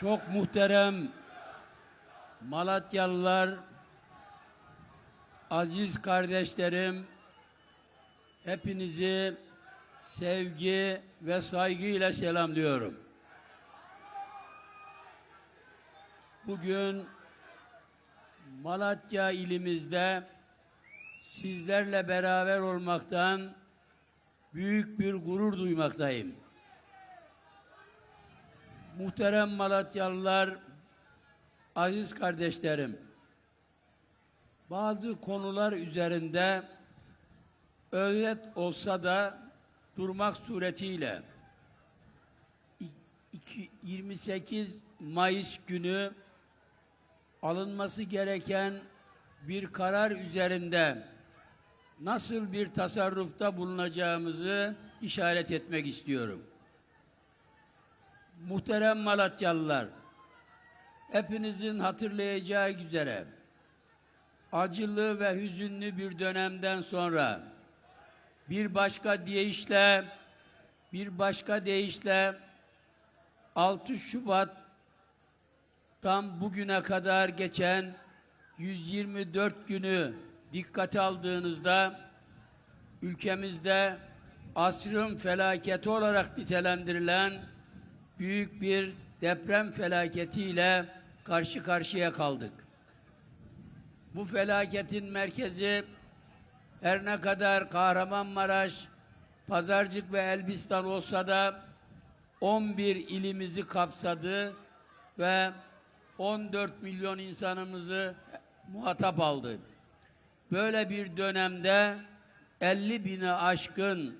Çok muhterem Malatyalılar, aziz kardeşlerim, hepinizi sevgi ve saygıyla selamlıyorum. Bugün Malatya ilimizde sizlerle beraber olmaktan büyük bir gurur duymaktayım. Muhterem Malatyalılar, aziz kardeşlerim, bazı konular üzerinde özet olsa da durmak suretiyle i- iki- 28 Mayıs günü alınması gereken bir karar üzerinde nasıl bir tasarrufta bulunacağımızı işaret etmek istiyorum. Muhterem Malatyalılar, hepinizin hatırlayacağı üzere acılı ve hüzünlü bir dönemden sonra bir başka deyişle bir başka deyişle 6 Şubat tam bugüne kadar geçen 124 günü dikkate aldığınızda ülkemizde asrın felaketi olarak nitelendirilen büyük bir deprem felaketiyle karşı karşıya kaldık. Bu felaketin merkezi her ne kadar Kahramanmaraş, Pazarcık ve Elbistan olsa da 11 ilimizi kapsadı ve 14 milyon insanımızı muhatap aldı. Böyle bir dönemde 50 bini aşkın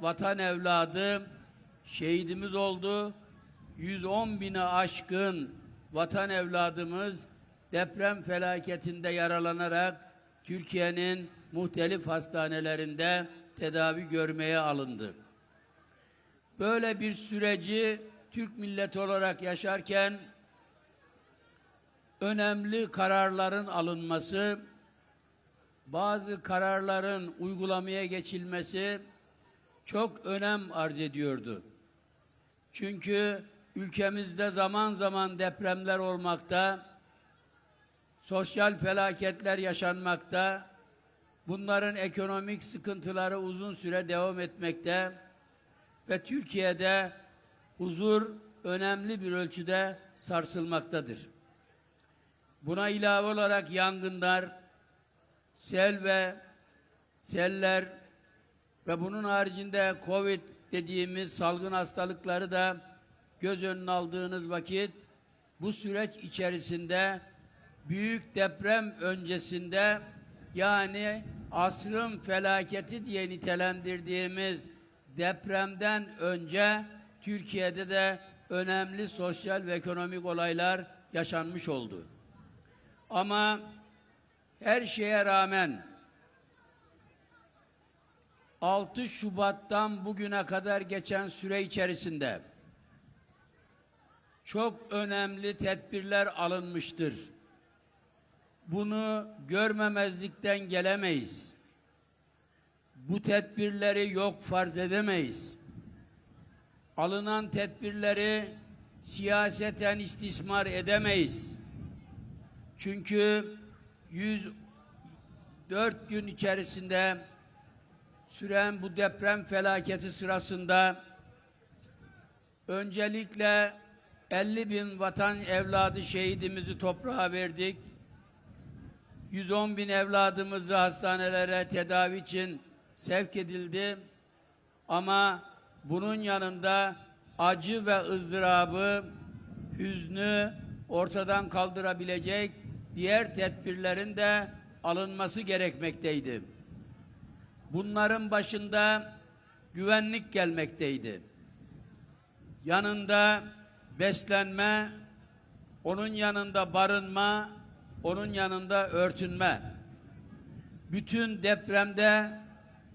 vatan evladı şehidimiz oldu. 110 bini aşkın vatan evladımız deprem felaketinde yaralanarak Türkiye'nin muhtelif hastanelerinde tedavi görmeye alındı. Böyle bir süreci Türk milleti olarak yaşarken önemli kararların alınması, bazı kararların uygulamaya geçilmesi çok önem arz ediyordu. Çünkü ülkemizde zaman zaman depremler olmakta, sosyal felaketler yaşanmakta, bunların ekonomik sıkıntıları uzun süre devam etmekte ve Türkiye'de huzur önemli bir ölçüde sarsılmaktadır. Buna ilave olarak yangınlar, sel ve seller ve bunun haricinde Covid dediğimiz salgın hastalıkları da göz önüne aldığınız vakit bu süreç içerisinde büyük deprem öncesinde yani asrın felaketi diye nitelendirdiğimiz depremden önce Türkiye'de de önemli sosyal ve ekonomik olaylar yaşanmış oldu. Ama her şeye rağmen 6 Şubat'tan bugüne kadar geçen süre içerisinde çok önemli tedbirler alınmıştır. Bunu görmemezlikten gelemeyiz. Bu tedbirleri yok farz edemeyiz. Alınan tedbirleri siyaseten istismar edemeyiz. Çünkü 104 gün içerisinde süren bu deprem felaketi sırasında öncelikle 50 bin vatan evladı şehidimizi toprağa verdik. 110 bin evladımızı hastanelere tedavi için sevk edildi. Ama bunun yanında acı ve ızdırabı, hüznü ortadan kaldırabilecek diğer tedbirlerin de alınması gerekmekteydi. Bunların başında güvenlik gelmekteydi. Yanında beslenme, onun yanında barınma, onun yanında örtünme. Bütün depremde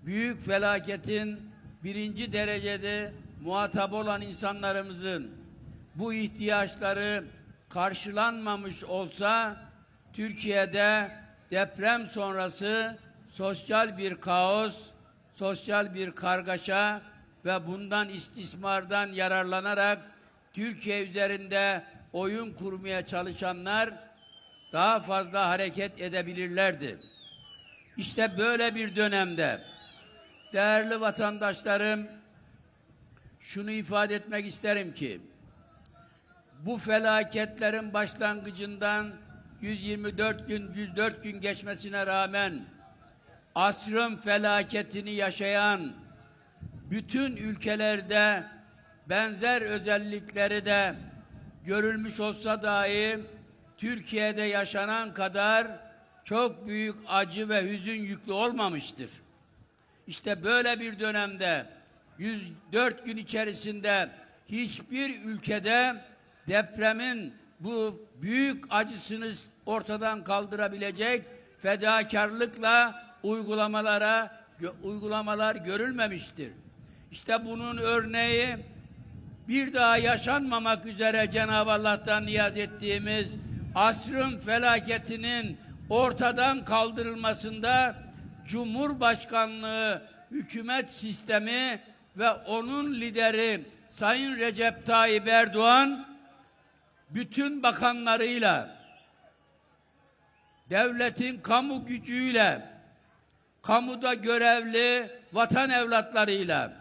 büyük felaketin birinci derecede muhatap olan insanlarımızın bu ihtiyaçları karşılanmamış olsa Türkiye'de deprem sonrası sosyal bir kaos, sosyal bir kargaşa ve bundan istismardan yararlanarak Türkiye üzerinde oyun kurmaya çalışanlar daha fazla hareket edebilirlerdi. İşte böyle bir dönemde değerli vatandaşlarım şunu ifade etmek isterim ki bu felaketlerin başlangıcından 124 gün 104 gün geçmesine rağmen asrın felaketini yaşayan bütün ülkelerde benzer özellikleri de görülmüş olsa dahi Türkiye'de yaşanan kadar çok büyük acı ve hüzün yüklü olmamıştır. İşte böyle bir dönemde 104 gün içerisinde hiçbir ülkede depremin bu büyük acısını ortadan kaldırabilecek fedakarlıkla uygulamalara uygulamalar görülmemiştir. İşte bunun örneği bir daha yaşanmamak üzere Cenab-ı Allah'tan niyaz ettiğimiz asrın felaketinin ortadan kaldırılmasında Cumhurbaşkanlığı hükümet sistemi ve onun lideri Sayın Recep Tayyip Erdoğan bütün bakanlarıyla devletin kamu gücüyle kamuda görevli vatan evlatlarıyla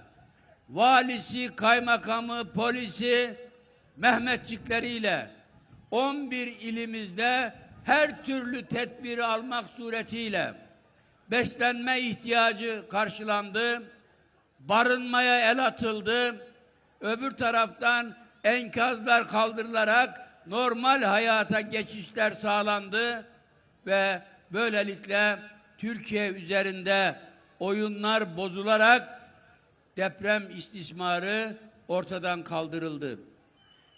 valisi, kaymakamı, polisi, Mehmetçikleriyle 11 ilimizde her türlü tedbiri almak suretiyle beslenme ihtiyacı karşılandı, barınmaya el atıldı, öbür taraftan enkazlar kaldırılarak normal hayata geçişler sağlandı ve böylelikle Türkiye üzerinde oyunlar bozularak deprem istismarı ortadan kaldırıldı.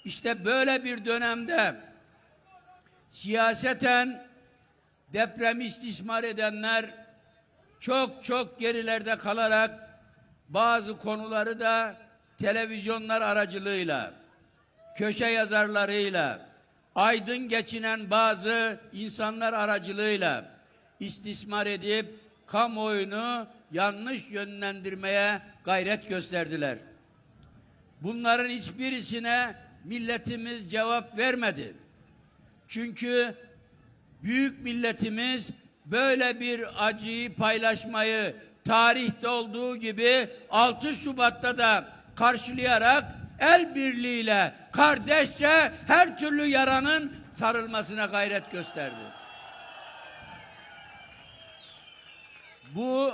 İşte böyle bir dönemde siyaseten deprem istismar edenler çok çok gerilerde kalarak bazı konuları da televizyonlar aracılığıyla, köşe yazarlarıyla, aydın geçinen bazı insanlar aracılığıyla istismar edip kamuoyunu yanlış yönlendirmeye gayret gösterdiler. Bunların hiçbirisine milletimiz cevap vermedi. Çünkü büyük milletimiz böyle bir acıyı paylaşmayı tarihte olduğu gibi 6 Şubat'ta da karşılayarak el birliğiyle kardeşçe her türlü yaranın sarılmasına gayret gösterdi. Bu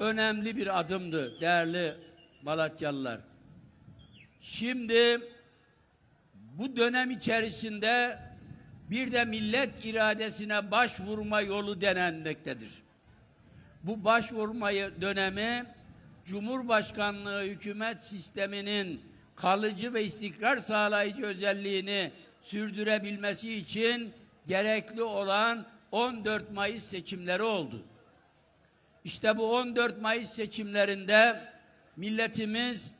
önemli bir adımdı değerli Malatyalılar. Şimdi bu dönem içerisinde bir de millet iradesine başvurma yolu denenmektedir. Bu başvurmayı dönemi Cumhurbaşkanlığı hükümet sisteminin kalıcı ve istikrar sağlayıcı özelliğini sürdürebilmesi için gerekli olan 14 Mayıs seçimleri oldu. İşte bu 14 Mayıs seçimlerinde milletimiz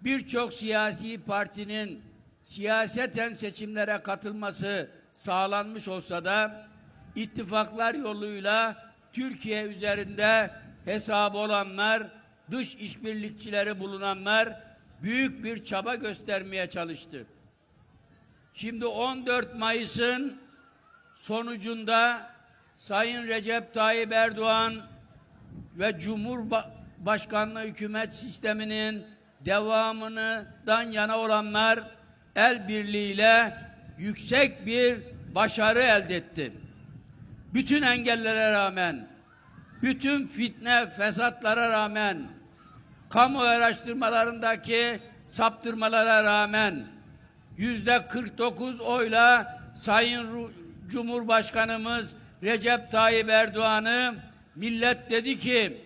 birçok siyasi partinin siyaseten seçimlere katılması sağlanmış olsa da ittifaklar yoluyla Türkiye üzerinde hesabı olanlar, dış işbirlikçileri bulunanlar büyük bir çaba göstermeye çalıştı. Şimdi 14 Mayıs'ın sonucunda Sayın Recep Tayyip Erdoğan ve Cumhurbaşkanlığı hükümet sisteminin devamından yana olanlar el birliğiyle yüksek bir başarı elde etti. Bütün engellere rağmen, bütün fitne, fesatlara rağmen, kamu araştırmalarındaki saptırmalara rağmen yüzde 49 oyla Sayın Cumhurbaşkanımız Recep Tayyip Erdoğan'ı millet dedi ki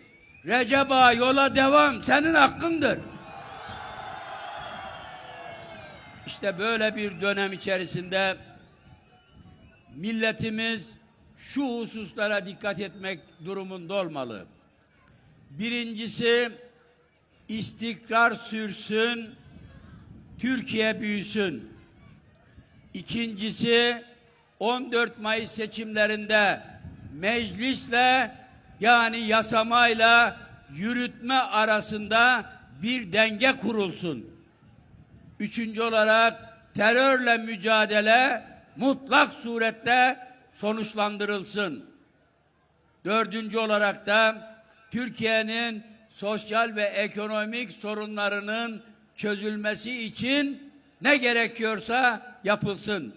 Recep Ağa yola devam senin hakkındır. İşte böyle bir dönem içerisinde milletimiz şu hususlara dikkat etmek durumunda olmalı. Birincisi istikrar sürsün, Türkiye büyüsün. İkincisi 14 Mayıs seçimlerinde meclisle yani yasamayla yürütme arasında bir denge kurulsun. Üçüncü olarak terörle mücadele mutlak surette sonuçlandırılsın. Dördüncü olarak da Türkiye'nin sosyal ve ekonomik sorunlarının çözülmesi için ne gerekiyorsa yapılsın.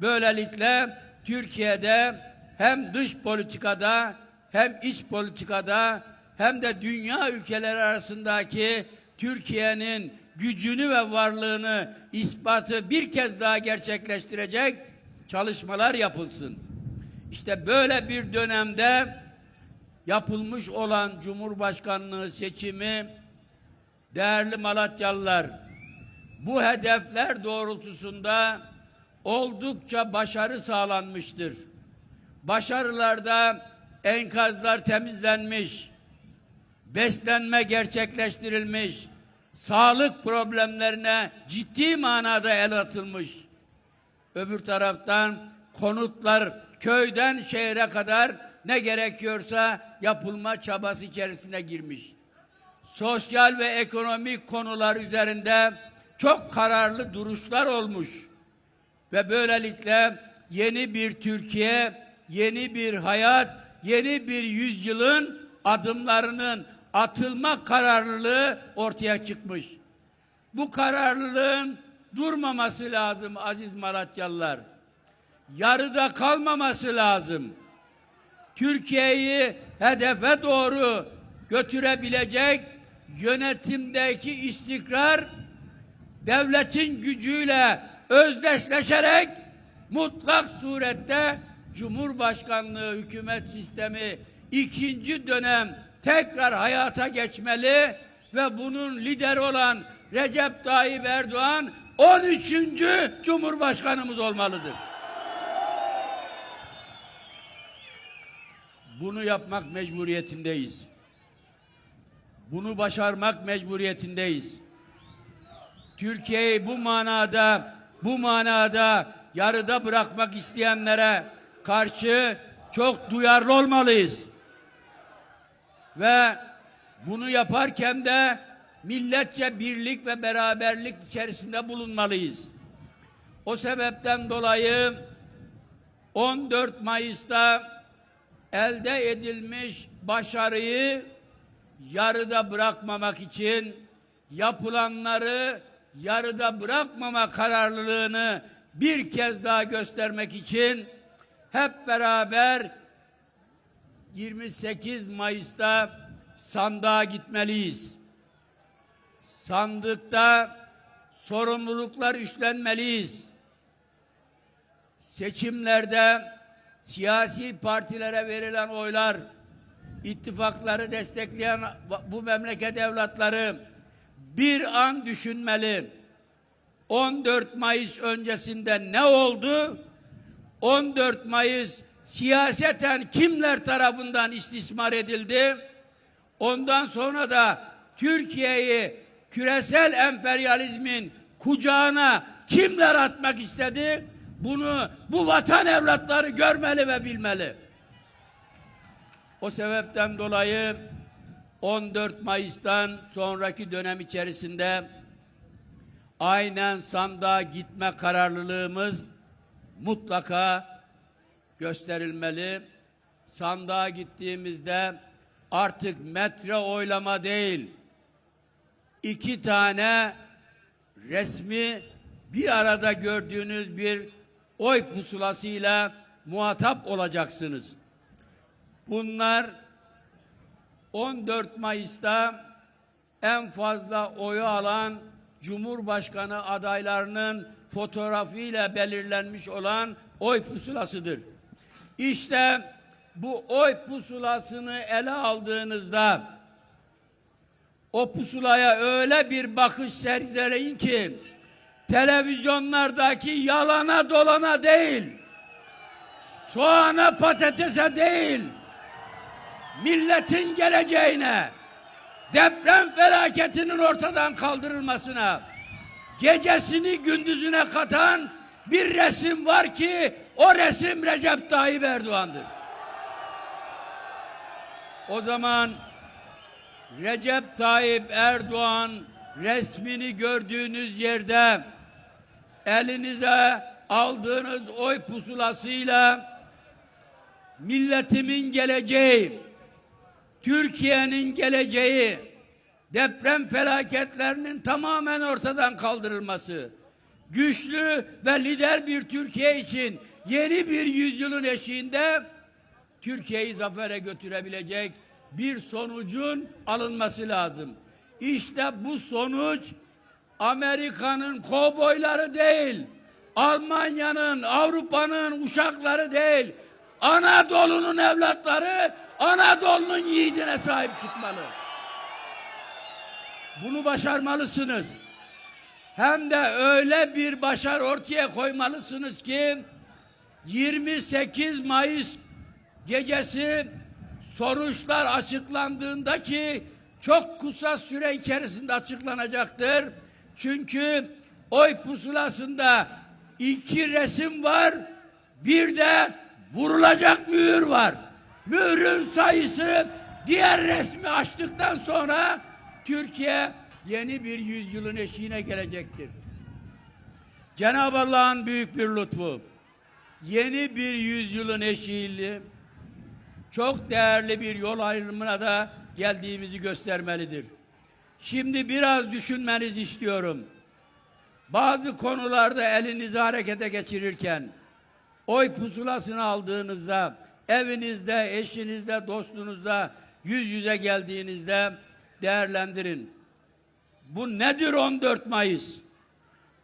Böylelikle Türkiye'de hem dış politikada hem iç politikada hem de dünya ülkeleri arasındaki Türkiye'nin gücünü ve varlığını ispatı bir kez daha gerçekleştirecek çalışmalar yapılsın. İşte böyle bir dönemde yapılmış olan Cumhurbaşkanlığı seçimi değerli Malatyalılar bu hedefler doğrultusunda oldukça başarı sağlanmıştır. Başarılarda enkazlar temizlenmiş, beslenme gerçekleştirilmiş, sağlık problemlerine ciddi manada el atılmış. Öbür taraftan konutlar köyden şehre kadar ne gerekiyorsa yapılma çabası içerisine girmiş. Sosyal ve ekonomik konular üzerinde çok kararlı duruşlar olmuş. Ve böylelikle yeni bir Türkiye, yeni bir hayat, yeni bir yüzyılın adımlarının atılma kararlılığı ortaya çıkmış. Bu kararlılığın durmaması lazım aziz Malatyalılar. Yarıda kalmaması lazım. Türkiye'yi hedefe doğru götürebilecek yönetimdeki istikrar devletin gücüyle özdeşleşerek mutlak surette Cumhurbaşkanlığı hükümet sistemi ikinci dönem tekrar hayata geçmeli ve bunun lideri olan Recep Tayyip Erdoğan 13. Cumhurbaşkanımız olmalıdır. Bunu yapmak mecburiyetindeyiz. Bunu başarmak mecburiyetindeyiz. Türkiye'yi bu manada bu manada yarıda bırakmak isteyenlere karşı çok duyarlı olmalıyız. Ve bunu yaparken de milletçe birlik ve beraberlik içerisinde bulunmalıyız. O sebepten dolayı 14 Mayıs'ta elde edilmiş başarıyı yarıda bırakmamak için yapılanları yarıda bırakmama kararlılığını bir kez daha göstermek için hep beraber 28 Mayıs'ta sandığa gitmeliyiz. Sandıkta sorumluluklar üstlenmeliyiz. Seçimlerde siyasi partilere verilen oylar, ittifakları destekleyen bu memleket evlatları bir an düşünmeli. 14 Mayıs öncesinde ne oldu? 14 Mayıs siyaseten kimler tarafından istismar edildi? Ondan sonra da Türkiye'yi küresel emperyalizmin kucağına kimler atmak istedi? Bunu bu vatan evlatları görmeli ve bilmeli. O sebepten dolayı 14 Mayıs'tan sonraki dönem içerisinde aynen sandığa gitme kararlılığımız mutlaka gösterilmeli. Sandığa gittiğimizde artık metre oylama değil, iki tane resmi bir arada gördüğünüz bir oy pusulasıyla muhatap olacaksınız. Bunlar 14 Mayıs'ta en fazla oyu alan Cumhurbaşkanı adaylarının fotoğrafıyla belirlenmiş olan oy pusulasıdır. İşte bu oy pusulasını ele aldığınızda o pusulaya öyle bir bakış sergileyin ki televizyonlardaki yalana dolana değil soğana patatese değil milletin geleceğine, deprem felaketinin ortadan kaldırılmasına, gecesini gündüzüne katan bir resim var ki o resim Recep Tayyip Erdoğan'dır. O zaman Recep Tayyip Erdoğan resmini gördüğünüz yerde elinize aldığınız oy pusulasıyla milletimin geleceği, Türkiye'nin geleceği, deprem felaketlerinin tamamen ortadan kaldırılması, güçlü ve lider bir Türkiye için yeni bir yüzyılın eşiğinde Türkiye'yi zafere götürebilecek bir sonucun alınması lazım. İşte bu sonuç Amerika'nın kovboyları değil, Almanya'nın, Avrupa'nın uşakları değil, Anadolu'nun evlatları Anadolu'nun yiğidine sahip çıkmalı. Bunu başarmalısınız. Hem de öyle bir başar ortaya koymalısınız ki 28 Mayıs gecesi sonuçlar açıklandığında ki çok kısa süre içerisinde açıklanacaktır. Çünkü oy pusulasında iki resim var, bir de vurulacak mühür var. Mührün sayısı diğer resmi açtıktan sonra Türkiye yeni bir yüzyılın eşiğine gelecektir. Cenab-ı Allah'ın büyük bir lütfu. Yeni bir yüzyılın eşiğiyle çok değerli bir yol ayrımına da geldiğimizi göstermelidir. Şimdi biraz düşünmenizi istiyorum. Bazı konularda elinizi harekete geçirirken oy pusulasını aldığınızda evinizde, eşinizde, dostunuzda yüz yüze geldiğinizde değerlendirin. Bu nedir 14 Mayıs?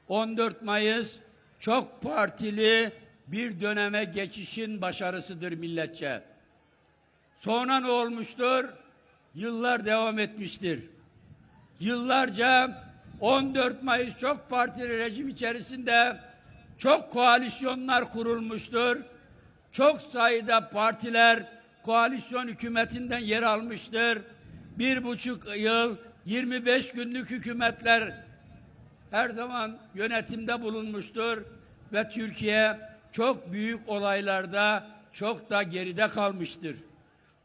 14 Mayıs çok partili bir döneme geçişin başarısıdır milletçe. Sonra ne olmuştur? Yıllar devam etmiştir. Yıllarca 14 Mayıs çok partili rejim içerisinde çok koalisyonlar kurulmuştur. Çok sayıda partiler koalisyon hükümetinden yer almıştır. Bir buçuk yıl 25 günlük hükümetler her zaman yönetimde bulunmuştur ve Türkiye çok büyük olaylarda çok da geride kalmıştır.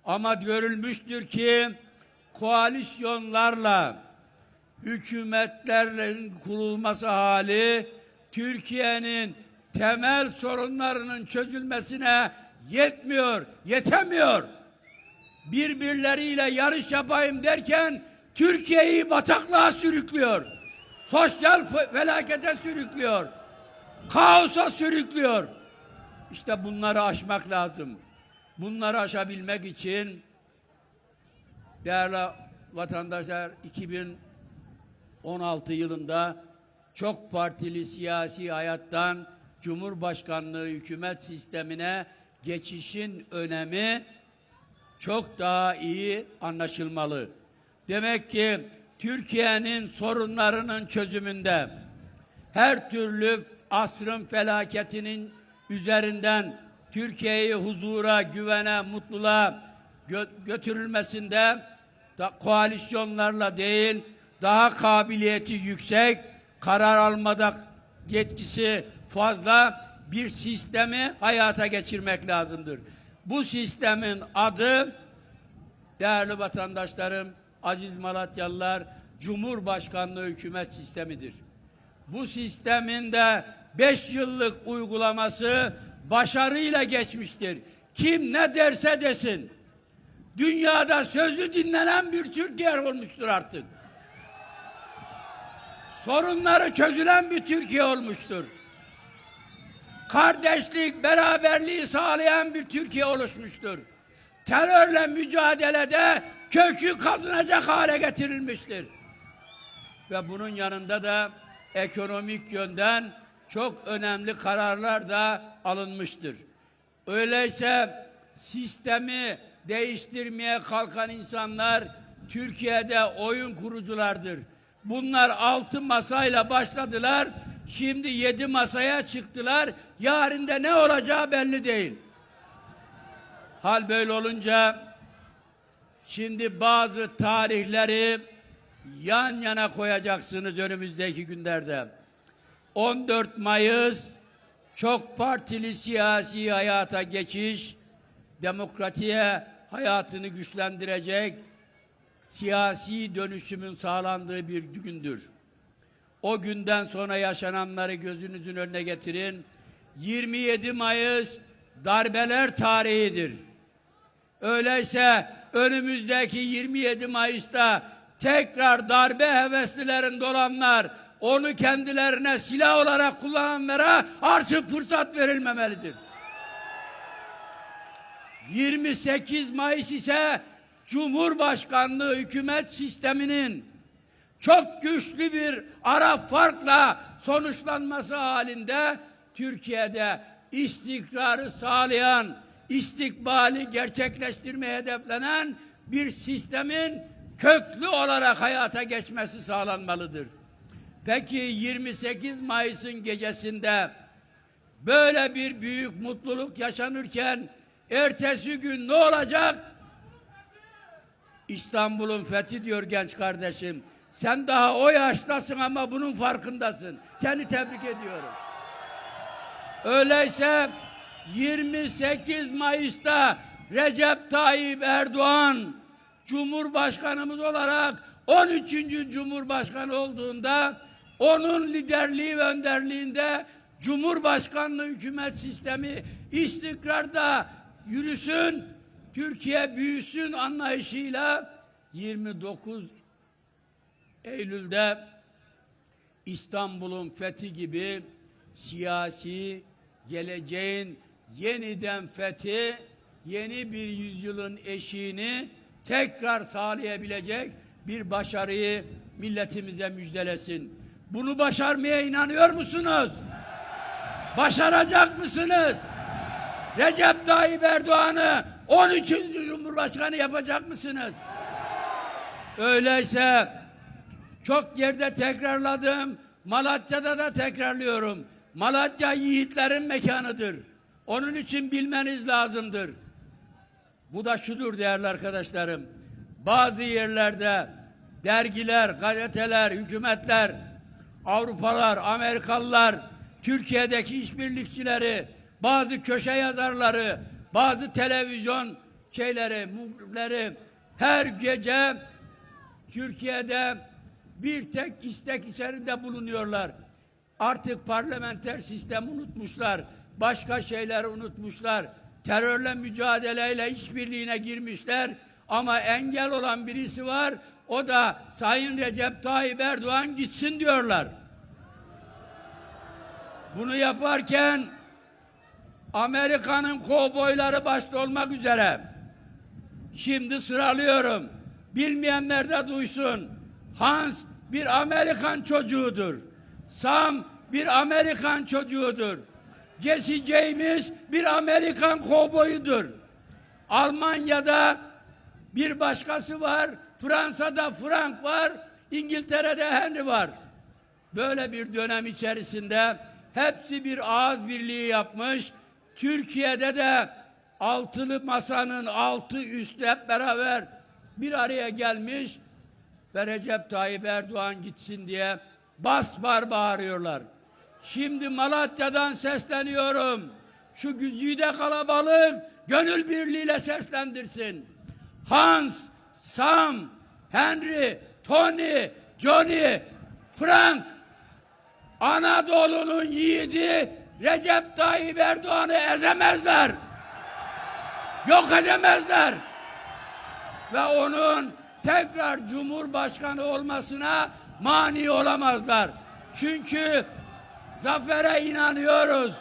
Ama görülmüştür ki koalisyonlarla hükümetlerin kurulması hali Türkiye'nin temel sorunlarının çözülmesine yetmiyor, yetemiyor. Birbirleriyle yarış yapayım derken Türkiye'yi bataklığa sürüklüyor. Sosyal felakete sürüklüyor. Kaosa sürüklüyor. İşte bunları aşmak lazım. Bunları aşabilmek için değerli vatandaşlar 2016 yılında çok partili siyasi hayattan Cumhurbaşkanlığı hükümet sistemine geçişin önemi çok daha iyi anlaşılmalı. Demek ki Türkiye'nin sorunlarının çözümünde her türlü asrın felaketinin üzerinden Türkiye'yi huzura, güvene, mutluluğa gö götürülmesinde da koalisyonlarla değil, daha kabiliyeti yüksek, karar almada yetkisi fazla bir sistemi hayata geçirmek lazımdır. Bu sistemin adı değerli vatandaşlarım, aziz Malatyalılar, Cumhurbaşkanlığı hükümet sistemidir. Bu sistemin de beş yıllık uygulaması başarıyla geçmiştir. Kim ne derse desin. Dünyada sözü dinlenen bir Türkiye olmuştur artık. Sorunları çözülen bir Türkiye olmuştur. Kardeşlik, beraberliği sağlayan bir Türkiye oluşmuştur. Terörle mücadelede kökü kazınacak hale getirilmiştir. Ve bunun yanında da ekonomik yönden çok önemli kararlar da alınmıştır. Öyleyse sistemi değiştirmeye kalkan insanlar Türkiye'de oyun kuruculardır. Bunlar altı masayla başladılar. Şimdi yedi masaya çıktılar. Yarın da ne olacağı belli değil. Hal böyle olunca şimdi bazı tarihleri yan yana koyacaksınız önümüzdeki günlerde. 14 Mayıs çok partili siyasi hayata geçiş, demokratiye hayatını güçlendirecek, siyasi dönüşümün sağlandığı bir gündür. O günden sonra yaşananları gözünüzün önüne getirin. 27 Mayıs darbeler tarihidir. Öyleyse önümüzdeki 27 Mayıs'ta tekrar darbe heveslilerinde olanlar onu kendilerine silah olarak kullananlara artık fırsat verilmemelidir. 28 Mayıs ise Cumhurbaşkanlığı hükümet sisteminin çok güçlü bir ara farkla sonuçlanması halinde Türkiye'de istikrarı sağlayan, istikbali gerçekleştirmeye hedeflenen bir sistemin köklü olarak hayata geçmesi sağlanmalıdır. Peki 28 Mayıs'ın gecesinde böyle bir büyük mutluluk yaşanırken ertesi gün ne olacak? İstanbul'un fethi diyor genç kardeşim. Sen daha o yaştasın ama bunun farkındasın. Seni tebrik ediyorum. Öyleyse 28 Mayıs'ta Recep Tayyip Erdoğan Cumhurbaşkanımız olarak 13. Cumhurbaşkanı olduğunda onun liderliği ve önderliğinde Cumhurbaşkanlığı hükümet sistemi istikrarda yürüsün, Türkiye büyüsün anlayışıyla 29 Eylül'de İstanbul'un fethi gibi siyasi geleceğin yeniden fethi, yeni bir yüzyılın eşiğini tekrar sağlayabilecek bir başarıyı milletimize müjdelesin. Bunu başarmaya inanıyor musunuz? Başaracak mısınız? Recep Tayyip Erdoğan'ı 13. Cumhurbaşkanı yapacak mısınız? Öyleyse çok yerde tekrarladım. Malatya'da da tekrarlıyorum. Malatya yiğitlerin mekanıdır. Onun için bilmeniz lazımdır. Bu da şudur değerli arkadaşlarım. Bazı yerlerde dergiler, gazeteler, hükümetler, Avrupalar, Amerikalılar, Türkiye'deki işbirlikçileri, bazı köşe yazarları, bazı televizyon şeyleri, muhabirleri her gece Türkiye'de bir tek istek içerisinde bulunuyorlar. Artık parlamenter sistemi unutmuşlar. Başka şeyleri unutmuşlar. Terörle mücadeleyle işbirliğine girmişler. Ama engel olan birisi var. O da Sayın Recep Tayyip Erdoğan gitsin diyorlar. Bunu yaparken Amerika'nın kovboyları başta olmak üzere Şimdi sıralıyorum. Bilmeyenler de duysun. Hans bir Amerikan çocuğudur. Sam bir Amerikan çocuğudur. Jesse James bir Amerikan kovboyudur. Almanya'da bir başkası var. Fransa'da Frank var. İngiltere'de Henry var. Böyle bir dönem içerisinde hepsi bir ağız birliği yapmış. Türkiye'de de altılı masanın altı üstü hep beraber bir araya gelmiş ve Recep Tayyip Erdoğan gitsin diye bas bar bağırıyorlar. Şimdi Malatya'dan sesleniyorum. Şu güzide kalabalık gönül birliğiyle seslendirsin. Hans, Sam, Henry, Tony, Johnny, Frank Anadolu'nun yiğidi Recep Tayyip Erdoğan'ı ezemezler. Yok edemezler. Ve onun tekrar Cumhurbaşkanı olmasına mani olamazlar. Çünkü zafere inanıyoruz.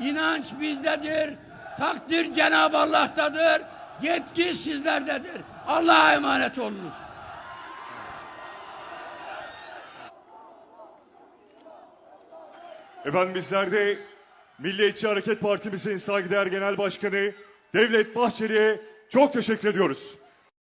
İnanç bizdedir. Takdir Cenab-ı Allah'tadır. Yetki sizlerdedir. Allah'a emanet olunuz. Efendim bizler de Milliyetçi Hareket Partimizin saygıdeğer Genel Başkanı Devlet Bahçeli'ye çok teşekkür ediyoruz.